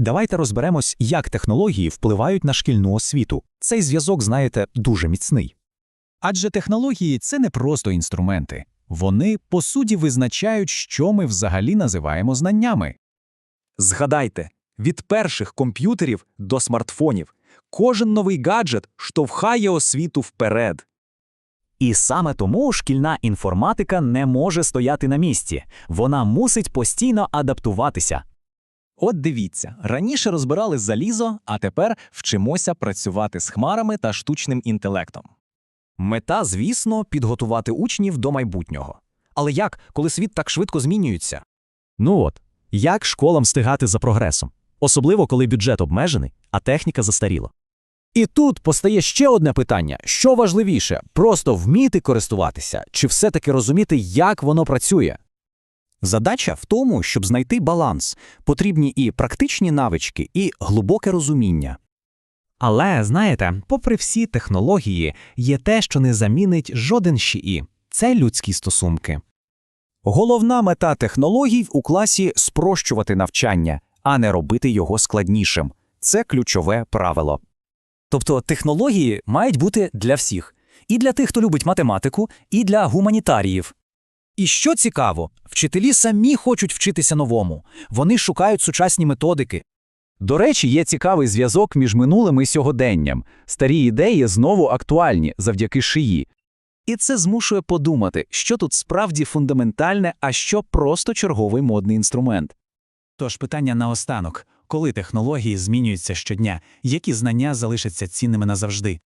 Давайте розберемось, як технології впливають на шкільну освіту. Цей зв'язок, знаєте, дуже міцний. Адже технології це не просто інструменти. Вони, по суті, визначають, що ми взагалі називаємо знаннями. Згадайте, від перших комп'ютерів до смартфонів кожен новий гаджет штовхає освіту вперед. І саме тому шкільна інформатика не може стояти на місці. Вона мусить постійно адаптуватися. От дивіться, раніше розбирали залізо, а тепер вчимося працювати з хмарами та штучним інтелектом. Мета, звісно, підготувати учнів до майбутнього. Але як, коли світ так швидко змінюється? Ну от, як школам встигати за прогресом? Особливо, коли бюджет обмежений, а техніка застаріла. І тут постає ще одне питання: що важливіше, просто вміти користуватися, чи все-таки розуміти, як воно працює? Задача в тому, щоб знайти баланс. Потрібні і практичні навички, і глибоке розуміння. Але знаєте, попри всі технології, є те, що не замінить жоден ШІІ – це людські стосунки. Головна мета технологій у класі спрощувати навчання, а не робити його складнішим. Це ключове правило. Тобто технології мають бути для всіх: і для тих, хто любить математику, і для гуманітаріїв. І що цікаво, вчителі самі хочуть вчитися новому, вони шукають сучасні методики. До речі, є цікавий зв'язок між минулим і сьогоденням. Старі ідеї знову актуальні завдяки шиї. І це змушує подумати, що тут справді фундаментальне, а що просто черговий модний інструмент. Тож питання наостанок: коли технології змінюються щодня, які знання залишаться цінними назавжди?